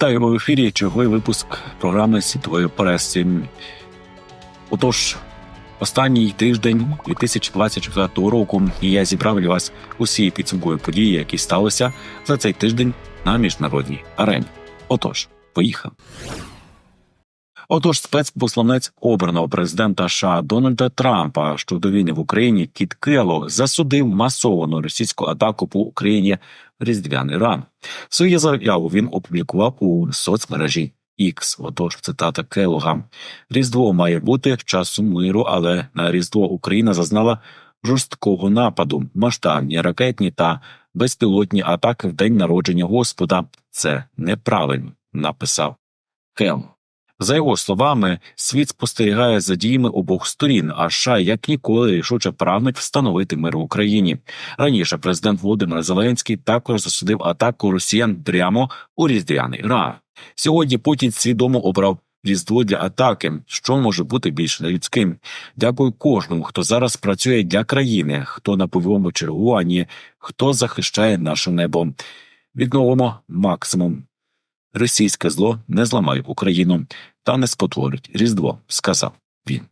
Вітаю в ефірі. Черговий випуск програми світової преси. Отож, останній тиждень 2024 року, і я зібрав для вас усі підсумкові події, які сталися за цей тиждень на міжнародній арені. Отож, поїхав. Отож, спецпосланець обраного президента США Дональда Трампа щодо війни в Україні Кіт Келлог засудив масовану російську атаку по Україні різдвяний ран. Свою заяву він опублікував у соцмережі X. Отож, цитата Келлога. Різдво має бути часом миру, але на Різдво Україна зазнала жорсткого нападу, масштабні ракетні та безпілотні атаки в день народження Господа. Це неправильно, написав Келлог. За його словами, світ спостерігає за діями обох сторін, а США як ніколи рішуче прагнуть встановити мир в Україні. Раніше президент Володимир Зеленський також засудив атаку росіян прямо у різдвяний ра. Сьогодні Путін свідомо обрав різдво для атаки, що може бути більш нелюдським. Дякую кожному, хто зараз працює для країни, хто на бойовому чергуванні, хто захищає наше небо. Відновимо максимум. Російське зло не зламає Україну та не спотворить Різдво, сказав він.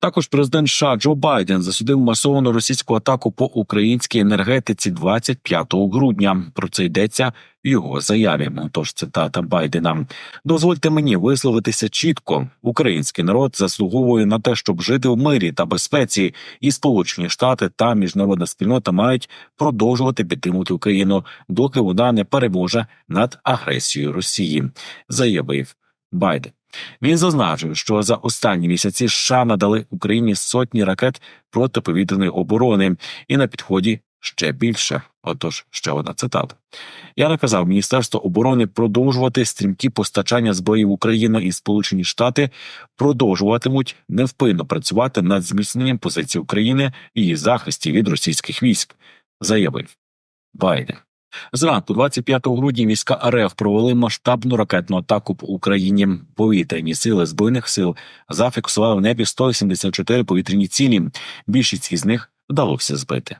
Також президент США Джо Байден засудив масовану російську атаку по українській енергетиці 25 грудня. Про це йдеться в його заяві. Тож цитата Байдена: дозвольте мені висловитися чітко. Український народ заслуговує на те, щоб жити в мирі та безпеці, і Сполучені Штати та міжнародна спільнота мають продовжувати підтримувати Україну, доки вона не переможе над агресією Росії, заявив Байден. Він зазначив, що за останні місяці США надали Україні сотні ракет протиповітряної оборони, і на підході ще більше. Отож, ще одна цитата. Я наказав Міністерству оборони продовжувати стрімкі постачання зброї в Україну і Сполучені Штати продовжуватимуть невпинно працювати над зміцненням позиції України і її захисті від російських військ, заявив Байден. Зранку, 25 грудня, війська РФ провели масштабну ракетну атаку по Україні. Повітряні сили збройних сил зафіксували в небі 184 повітряні цілі. Більшість із них вдалося збити.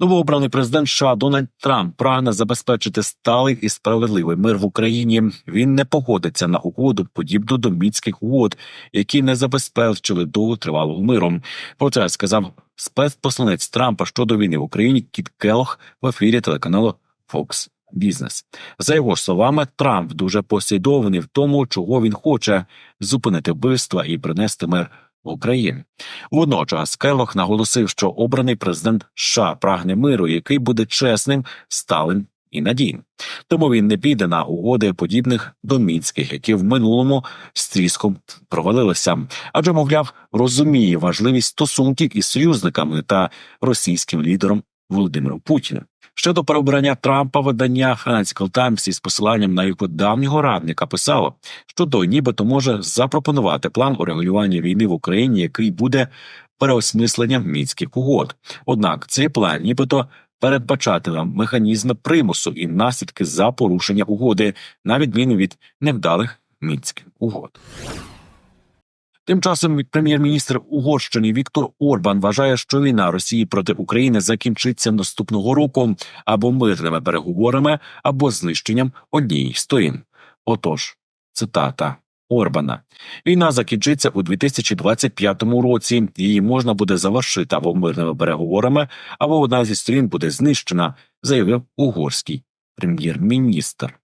Новообраний президент США Дональд Трамп прагне забезпечити сталий і справедливий мир в Україні. Він не погодиться на угоду, подібну до мінських угод, які не забезпечили довготривалого миру. Про це сказав спецпосланець Трампа щодо війни в Україні Кіт Келлог в ефірі телеканалу Fox Business. За його словами, Трамп дуже послідовний в тому, чого він хоче зупинити вбивства і принести мир. в Україні водночас Келлог наголосив, що обраний президент США прагне миру, який буде чесним, сталим і надійним. Тому він не піде на угоди подібних до мінських, які в минулому з тріском провалилися, адже мовляв розуміє важливість стосунків із союзниками та російським лідером Володимиром Путіним. Щодо переобрання Трампа видання Financial Times із посиланням на його давнього радника писало, що той нібито може запропонувати план урегулювання війни в Україні, який буде переосмисленням мінських угод. Однак цей план, нібито передбачатиме механізми примусу і наслідки за порушення угоди, на відміну від невдалих мінських угод. Тим часом прем'єр-міністр Угорщини Віктор Орбан вважає, що війна Росії проти України закінчиться наступного року або мирними переговорами, або знищенням однієї сторін. Отож, цитата Орбана: війна закінчиться у 2025 році. Її можна буде завершити або мирними переговорами, або одна зі сторін буде знищена, заявив угорський прем'єр-міністр.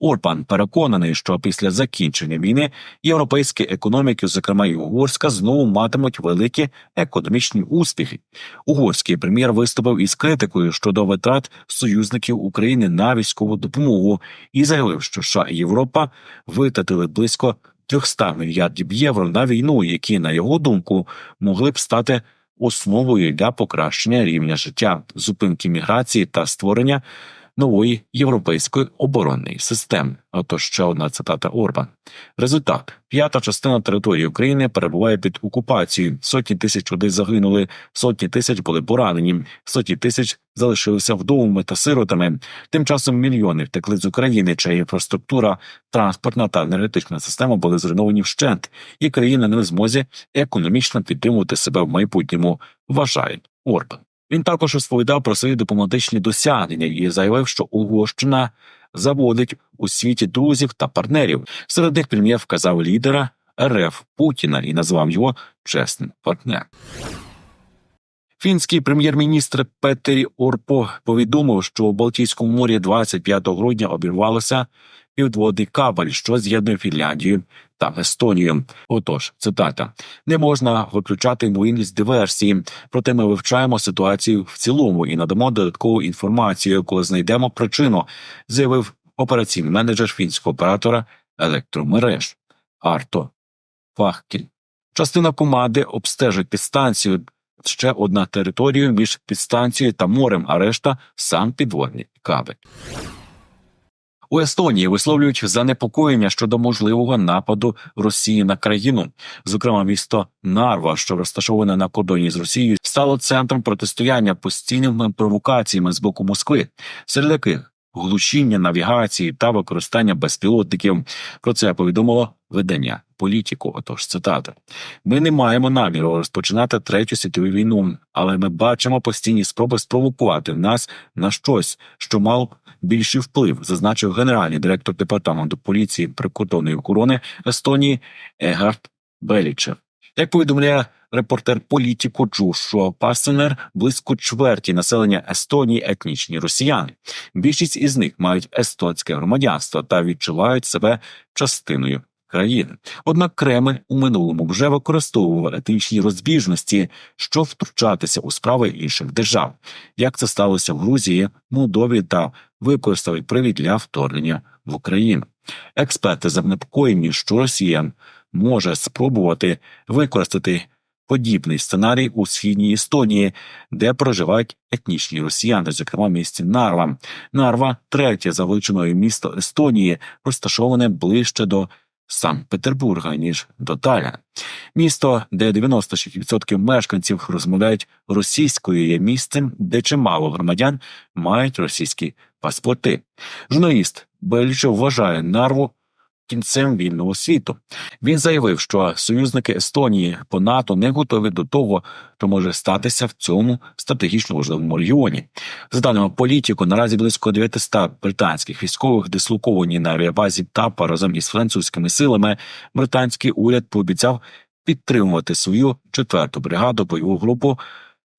Орбан переконаний, що після закінчення війни європейські економіки, зокрема й угорська, знову матимуть великі економічні успіхи. Угорський прем'єр виступив із критикою щодо витрат союзників України на військову допомогу і заявив, що США і Європа витратили близько 300 мільярдів євро на війну, які, на його думку, могли б стати основою для покращення рівня життя, зупинки міграції та створення нової європейської оборонної системи. Отож ще одна цитата Орбан. Результат: п'ята частина території України перебуває під окупацією. Сотні тисяч людей загинули, сотні тисяч були поранені, сотні тисяч залишилися вдовами та сиротами. Тим часом мільйони втекли з України, чия інфраструктура, транспортна та енергетична система були зруйновані вщент, і країна не в змозі економічно підтримувати себе в майбутньому. Вважає Орбан. Він також розповідав про свої дипломатичні досягнення і заявив, що Угорщина заводить у світі друзів та партнерів. Серед них прем'єр вказав лідера РФ Путіна і назвав його чесним партнером. Фінський прем'єр-міністр Петері Орпо повідомив, що у Балтійському морі 25 грудня обірвалося півдводний кабель, що з'єднує Фінляндію та Естонію. Отож, цитата: не можна виключати ймовірність диверсії, проте ми вивчаємо ситуацію в цілому і надамо додаткову інформацію, коли знайдемо причину, заявив операційний менеджер фінського оператора електромереж Арто Фахкін. Частина команди обстежить підстанцію. Ще одна територія між підстанцією та морем, а решта сам підводний кабель. У Естонії висловлюють занепокоєння щодо можливого нападу Росії на країну. Зокрема, місто Нарва, що розташоване на кордоні з Росією, стало центром протистояння постійними провокаціями з боку Москви, серед яких глушіння навігації та використання безпілотників. Про це повідомило видання політику. Отож, цитата: ми не маємо наміру розпочинати третю світову війну, але ми бачимо постійні спроби спровокувати нас на щось, що мав більший вплив, зазначив генеральний директор департаменту поліції прикордонної охорони Естонії Егард Белічев. Як повідомляє репортер політику Джушуа Пасенер, близько чверті населення Естонії етнічні росіяни. Більшість із них мають естонське громадянство та відчувають себе частиною країни. Однак Кремль у минулому вже використовував етнічні розбіжності, щоб втручатися у справи інших держав, як це сталося в Грузії, Молдові та використав привід для вторгнення в Україну. Експерти занепокоєні, що Росія може спробувати використати подібний сценарій у східній Естонії, де проживають етнічні росіяни, зокрема в місті Нарва. Нарва третє за величиною місто Естонії, розташоване ближче до Санкт-Петербурга, ніж до Таля. Місто, де 96% мешканців розмовляють російською, є місцем, де чимало громадян мають російські паспорти. Журналіст Бельчо вважає нарву кінцем вільного світу. Він заявив, що союзники Естонії по НАТО не готові до того, що може статися в цьому стратегічно важливому регіоні. За даними політику, наразі близько 900 британських військових дислоковані на авіабазі ТАПа разом із французькими силами. Британський уряд пообіцяв підтримувати свою четверту бригаду бойову групу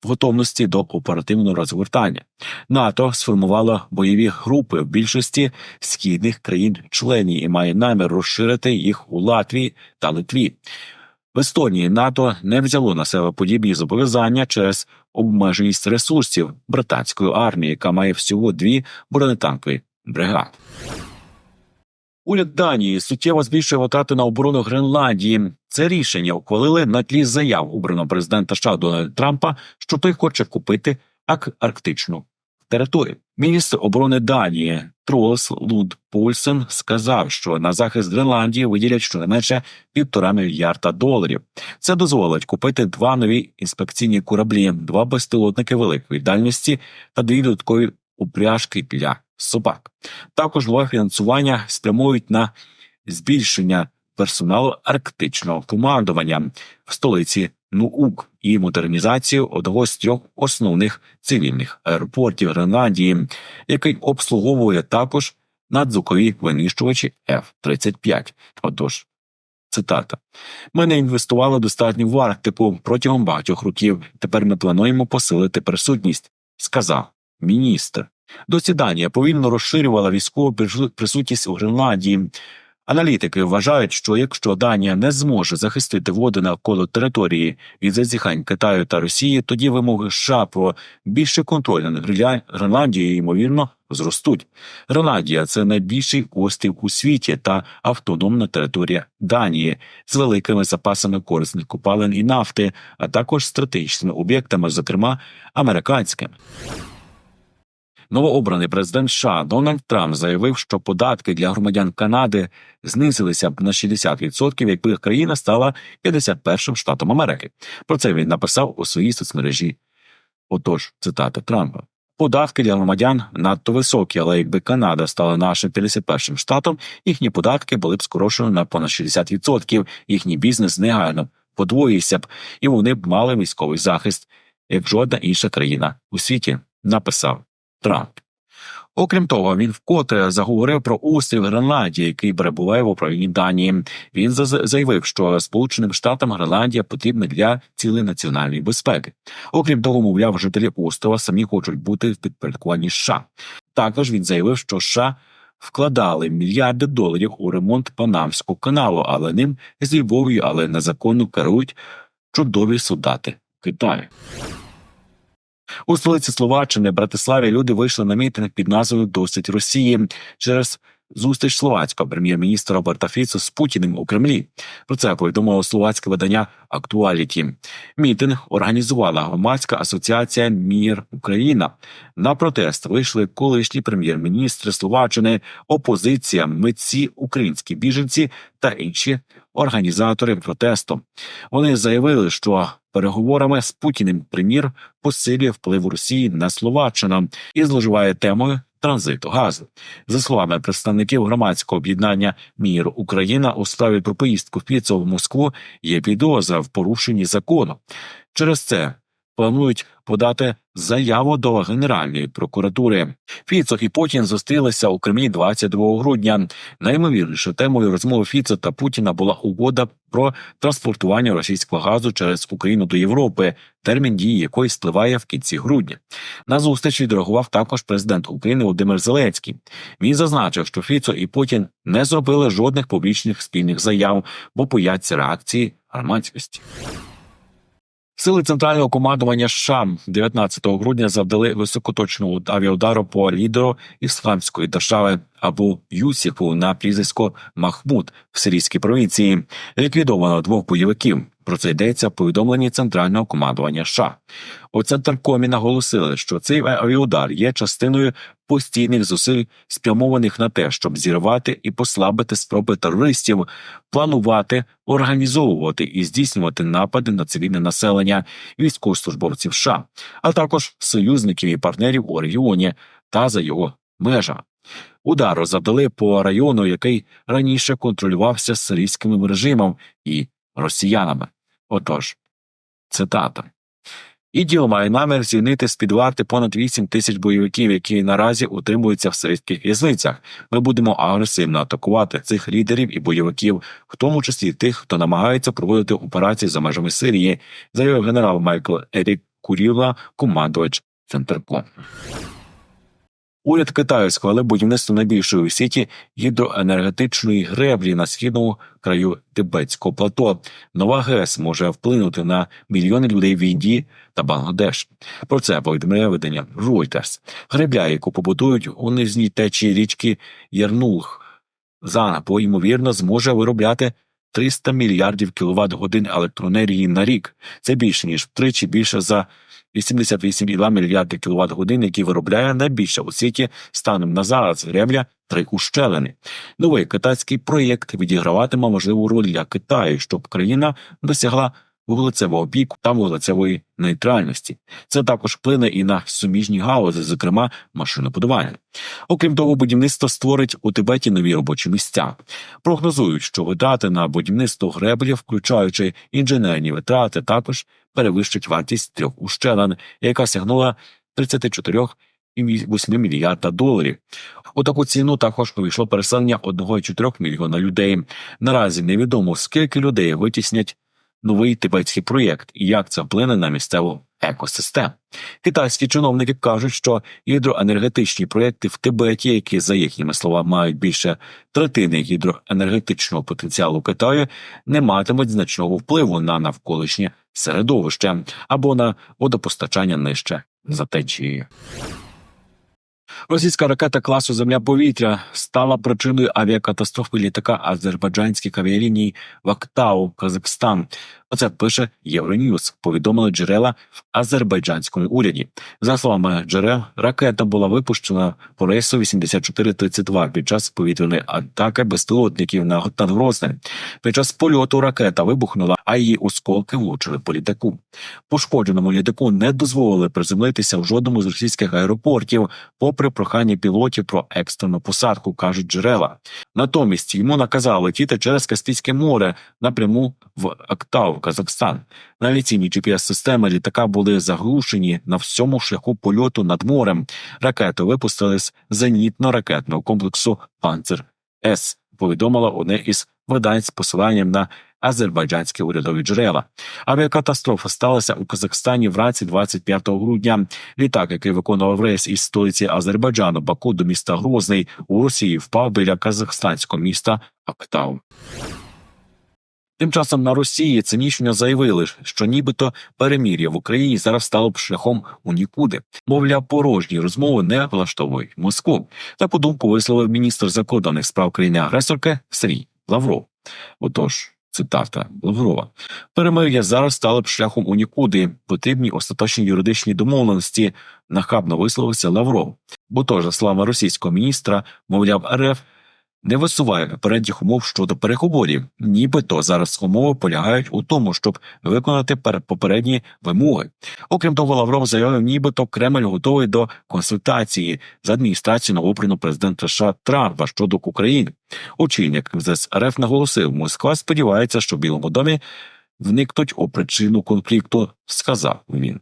готовності до оперативного розгортання. НАТО сформувало бойові групи в більшості східних країн-членів і має намір розширити їх у Латвії та Литві. В Естонії НАТО не взяло на себе подібні зобов'язання через обмеженість ресурсів британської армії, яка має всього дві бронетанкові бригади. Уряд Данії суттєво збільшує витрати на оборону Гренландії. Це рішення ухвалили на тлі заяв обраного президента США Дональда Трампа, що той хоче купити арктичну територію. Міністр оборони Данії Тролс Луд Польсен сказав, що на захист Гренландії виділять щонайменше півтора мільярда доларів. Це дозволить купити два нові інспекційні кораблі, два безпілотники великої дальності та дві додаткові упряжки для собак. Також нове фінансування спрямують на збільшення персоналу арктичного командування в столиці Нуук і модернізацію одного з трьох основних цивільних аеропортів Гренландії, який обслуговує також надзвукові винищувачі F-35. Отож. Цитата: ми не інвестували достатньо в Арктику протягом багатьох років. Тепер ми плануємо посилити присутність, сказав міністр. Досі Данія повільно розширювала військову присутність у Гренландії. Аналітики вважають, що якщо Данія не зможе захистити води навколо території від зазіхань Китаю та Росії, тоді вимоги США про більше контроль над Гренландією, ймовірно, зростуть. Гренландія – це найбільший острів у світі та автономна територія Данії з великими запасами корисних копалин і нафти, а також стратегічними об'єктами, зокрема американськими. Новообраний президент США Дональд Трамп заявив, що податки для громадян Канади знизилися б на 60%, якби країна стала 51-м штатом Америки. Про це він написав у своїй соцмережі. Отож, цитата Трампа. Податки для громадян надто високі, але якби Канада стала нашим 51-м штатом, їхні податки були б скорочені на понад 60%, їхній бізнес негайно подвоївся б, і вони б мали військовий захист. як жодна інша країна у світі, написав Трамп. Окрім того, він вкотре заговорив про острів Гренландії, який перебуває в управлінні Данії. Він заявив, що Сполученим Штатам Гренландія потрібна для цілей національної безпеки. Окрім того, мовляв, жителі острова самі хочуть бути в підпорядкуванні США. Також він заявив, що США вкладали мільярди доларів у ремонт Панамського каналу, але ним з Львов'ю, але незаконно керують чудові солдати Китаю. У столиці Словаччини Братиславі люди вийшли на мітинг під назвою Досить Росії через зустріч словацького прем'єр-міністра Роберта Фіцо з Путіним у Кремлі. Про це повідомило словацьке видання Актуаліті. Мітинг організувала громадська асоціація Мір Україна. На протест вийшли колишні прем'єр-міністри Словаччини, опозиція, митці, українські біженці та інші організатори протесту. Вони заявили, що переговорами з Путіним прем'єр посилює вплив Росії на Словаччину і зловживає темою транзиту газу. За словами представників громадського об'єднання Мір Україна у справі про поїздку Фіцо в Москву є підозра в порушенні закону. Через це планують подати заяву до Генеральної прокуратури. Фіцо і Путін зустрілися у Кремлі 22 грудня. Наймовірніше темою розмови Фіцо та Путіна була угода про транспортування російського газу через Україну до Європи, термін дії якої спливає в кінці грудня. На зустріч відреагував також президент України Володимир Зеленський. Він зазначив, що Фіцо і Путін не зробили жодних публічних спільних заяв, бо бояться реакції громадськості. Сили центрального командування США 19 грудня завдали високоточного авіаудару по лідеру ісламської держави Абу Юсіфу на прізвисько Махмуд в сирійській провінції. Ліквідовано двох бойовиків. Про це йдеться в повідомленні центрального командування США. У Центркомі наголосили, що цей авіаудар є частиною постійних зусиль, спрямованих на те, щоб зірвати і послабити спроби терористів, планувати, організовувати і здійснювати напади на цивільне населення, військовослужбовців США, а також союзників і партнерів у регіоні та за його межами. Удару завдали по району, який раніше контролювався сирійським режимом і росіянами. Отож, цитата. Іділ має намір звільнити з під варти понад 8 тисяч бойовиків, які наразі утримуються в сирійських в'язницях. Ми будемо агресивно атакувати цих лідерів і бойовиків, в тому числі тих, хто намагається проводити операції за межами Сирії, заявив генерал Майкл Ерік Куріла, командувач Центрком. Уряд Китаю схвалив будівництво найбільшої у світі гідроенергетичної греблі на східному краю Тибетського плато. Нова ГЕС може вплинути на мільйони людей в Індії та Бангладеш. Про це повідомляє видання Reuters. Гребля, яку побудують у нижній течії річки Ярнух, Занапо, ймовірно, зможе виробляти 300 мільярдів кіловат годин електроенергії на рік. Це більше ніж втричі більше за 88,2 мільярди кіловат годин, які виробляє найбільше у світі станом на зараз гребля три ущелини. Новий китайський проєкт відіграватиме можливу роль для Китаю, щоб країна досягла вуглецевого піку та вуглецевої нейтральності. Це також вплине і на суміжні галузі, зокрема машинобудування. Окрім того, будівництво створить у Тибеті нові робочі місця. Прогнозують, що витрати на будівництво греблів, включаючи інженерні витрати, також перевищать вартість трьох ущелин, яка сягнула 34,8 мільярда доларів. У таку ціну також увійшло переселення 1,4 мільйона людей. Наразі невідомо скільки людей витіснять новий тибетський проєкт і як це вплине на місцеву екосистему. Китайські чиновники кажуть, що гідроенергетичні проєкти в Тибеті, які за їхніми словами мають більше третини гідроенергетичного потенціалу Китаю, не матимуть значного впливу на навколишнє середовище або на водопостачання нижче за течією. Російська ракета класу Земля-повітря стала причиною авіакатастрофи літака азербайджанських авіаліній Вактау, Актау, Оце пише Євроньюз. Повідомили джерела в азербайджанському уряді. За словами джерел, ракета була випущена по рейсу 8432 під час повітряної атаки безпілотників на над Грозним. Під час польоту ракета вибухнула, а її осколки влучили по літаку. Пошкодженому літаку не дозволили приземлитися в жодному з російських аеропортів, попри прохання пілотів про екстрену посадку, кажуть джерела. Натомість йому наказали летіти через Каспійське море напряму в Актау, Казахстан. Навіційні GPS-системи літака були заглушені на всьому шляху польоту над морем. Ракети випустили з зенітно-ракетного комплексу Панцер С. Повідомила одне із видань з посиланням на азербайджанські урядові джерела. Авіакатастрофа сталася у Казахстані вранці 25 грудня. Літак, який виконував рейс із столиці Азербайджану Баку до міста Грозний у Росії, впав біля казахстанського міста Актау. Тим часом на Росії цинічно заявили, що нібито перемір'я в Україні зараз стало б шляхом у нікуди. Мовляв, порожні розмови не влаштовують Москву. Таку думку висловив міністр закордонних справ країни агресорки Сергій Лавров. Отож. Цитата Лаврова перемир'я зараз стало б шляхом у нікуди. Потрібні остаточні юридичні домовленості. Нахабно висловився Лавров. Бо то, за словами російського міністра, мовляв, РФ не висуває передніх умов щодо переговорів, нібито зараз умови полягають у тому, щоб виконати попередні вимоги. Окрім того, Лавров заявив, нібито Кремль готовий до консультації з адміністрацією новообраного президента США Трампа щодо України. Очільник МЗС РФ наголосив, Москва сподівається, що в Білому домі вникнуть у причину конфлікту. Сказав він.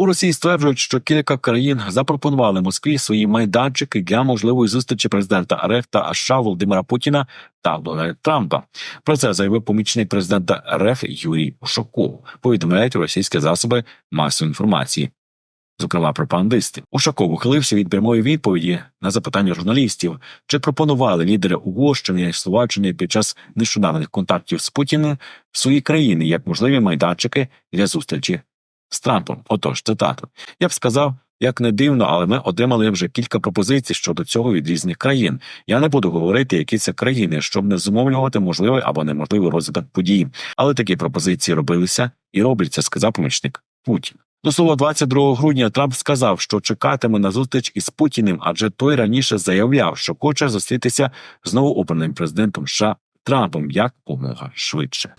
У Росії стверджують, що кілька країн запропонували Москві свої майданчики для можливої зустрічі президента РФ та США Володимира Путіна та Дональда Трампа. Про це заявив помічник президента РФ Юрій Ушаков. Повідомляють російські засоби масової інформації. Зокрема, пропагандисти Ушаков ухилився від прямої відповіді на запитання журналістів, чи пропонували лідери Угорщини і Словаччини під час нещодавних контактів з Путіним свої країни як можливі майданчики для зустрічі з Трампом. Отож, цитату. Я б сказав, як не дивно, але ми отримали вже кілька пропозицій щодо цього від різних країн. Я не буду говорити, які це країни, щоб не зумовлювати можливий або неможливий розвиток подій. Але такі пропозиції робилися і робляться, сказав помічник Путін. До слова, 22 грудня Трамп сказав, що чекатиме на зустріч із Путіним, адже той раніше заявляв, що хоче зустрітися з новообраним президентом США Трампом як помога швидше.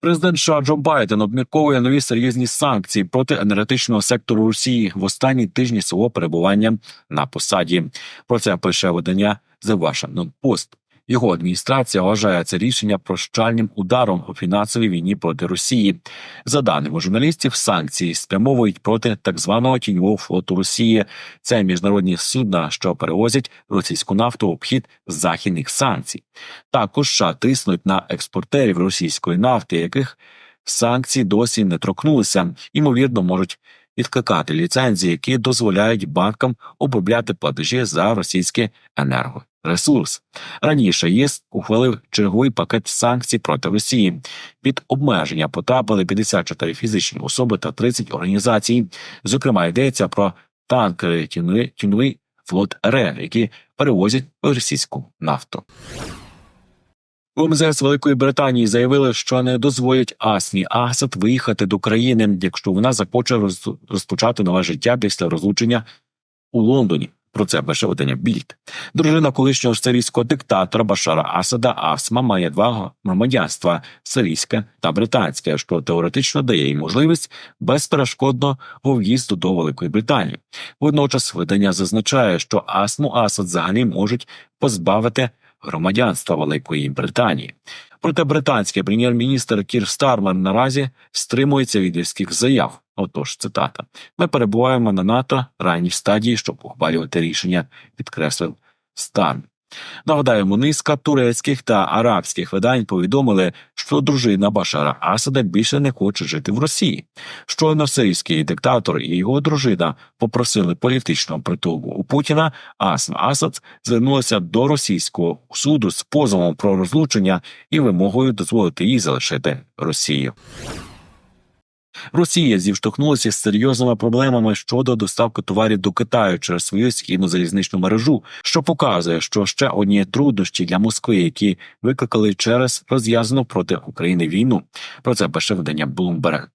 Президент США Джо Байден обмірковує нові серйозні санкції проти енергетичного сектору Росії в останні тижні свого перебування на посаді. Про це пише видання The Washington Post. Його адміністрація вважає це рішення прощальним ударом у фінансовій війні проти Росії. За даними журналістів, санкції спрямовують проти так званого тіньового флоту Росії. Це міжнародні судна, що перевозять російську нафту в обхід західних санкцій. Також США тиснуть на експортерів російської нафти, яких санкції досі не торкнулися, ймовірно, можуть відкликати ліцензії, які дозволяють банкам обробляти платежі за російське енерго ресурс. Раніше ЄС ухвалив черговий пакет санкцій проти Росії. Під обмеження потрапили 54 фізичні особи та 30 організацій. Зокрема, йдеться про танкери тіньовий флот РФ, які перевозять російську нафту. У МЗС Великої Британії заявили, що не дозволять Асмі Асад виїхати до країни, якщо вона захоче розпочати нове життя після розлучення у Лондоні. Про це пише видання Більд. Дружина колишнього сирійського диктатора Башара Асада Асма має два громадянства сирійське та британське, що теоретично дає їй можливість безперешкодного в'їзду до Великої Британії. Водночас видання зазначає, що Асму Асад взагалі можуть позбавити громадянства Великої Британії. Проте британський прем'єр-міністр Кір Стармер наразі стримується від різких заяв. Отож, цитата: ми перебуваємо на НАТО ранній стадії, щоб ухвалювати рішення, підкреслив Стан. Нагадаємо, низка турецьких та арабських видань повідомили, що дружина Башара Асада більше не хоче жити в Росії. Щойно сирійський диктатор і його дружина попросили політичного притулку у Путіна. Асм Асад звернулася до російського суду з позовом про розлучення і вимогою дозволити їй залишити Росію. Росія зіштовхнулася з серйозними проблемами щодо доставки товарів до Китаю через свою східну залізничну мережу, що показує, що ще одні труднощі для Москви, які викликали через розв'язану проти України війну. Про це пише видання Bloomberg.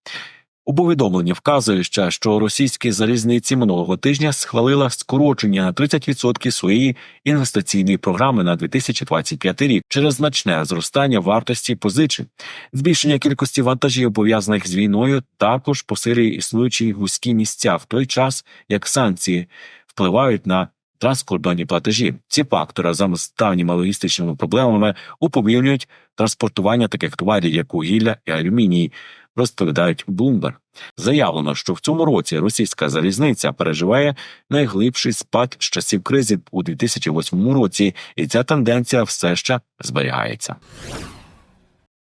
У повідомленні вказує ще, що російські залізниці минулого тижня схвалила скорочення на 30% своєї інвестиційної програми на 2025 рік через значне зростання вартості позичень, збільшення кількості вантажів пов'язаних з війною, також посилює існуючі вузькі місця в той час, як санкції впливають на транскордонні платежі. Ці фактори разом з давніми логістичними проблемами уповільнюють транспортування таких товарів, як вугілля і алюміній, розповідають Bloomberg. Заявлено, що в цьому році російська залізниця переживає найглибший спад з часів кризи у 2008 році, і ця тенденція все ще зберігається.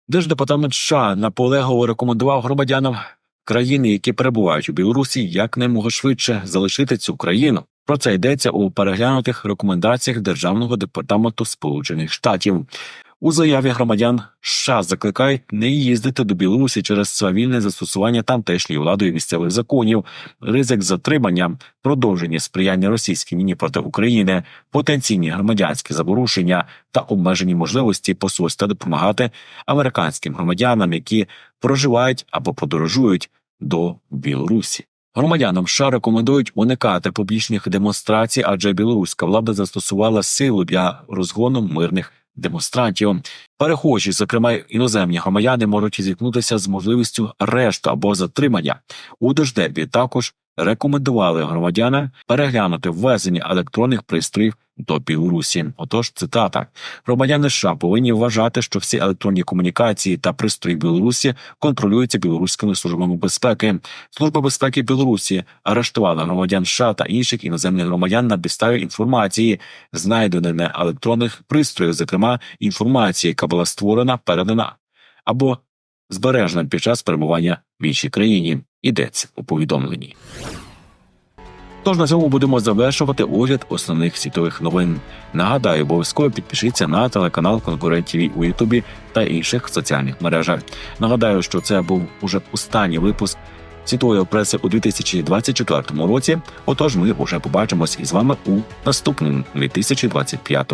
Держдепартамент США наполегло рекомендував громадянам країни, які перебувають у Білорусі, якнаймога швидше залишити цю країну. Про це йдеться у переглянутих рекомендаціях Державного департаменту Сполучених Штатів. У заяві громадян США закликають не їздити до Білорусі через свавільне застосування тамтешньою владою місцевих законів, ризик затримання, продовження сприяння російській війні проти України, потенційні громадянські заворушення та обмежені можливості посольства допомагати американським громадянам, які проживають або подорожують до Білорусі. Громадянам США рекомендують уникати публічних демонстрацій, адже білоруська влада застосувала силу для розгону мирних демонстрантів. Перехожі, зокрема іноземні громадяни, можуть зіткнутися з можливістю арешту або затримання. У Держдепі також рекомендували громадянам переглянути ввезення електронних пристроїв до Білорусі. Отож, цитата: громадяни США повинні вважати, що всі електронні комунікації та пристрої Білорусі контролюються білоруськими службами безпеки. Служба безпеки Білорусі арештувала громадян США та інших іноземних громадян на підставі інформації, знайденої на електронних пристроїв, зокрема інформації, яка була створена, передана або збережена під час перебування в іншій країні. Йдеться у повідомленні. Тож на цьому будемо завершувати огляд основних світових новин. Нагадаю, обов'язково підпишіться на телеканал Конкурент ТВ у Ютубі та інших соціальних мережах. Нагадаю, що це був уже останній випуск світової преси у 2024 році. Отож, ми вже побачимось із вами у наступному 2025.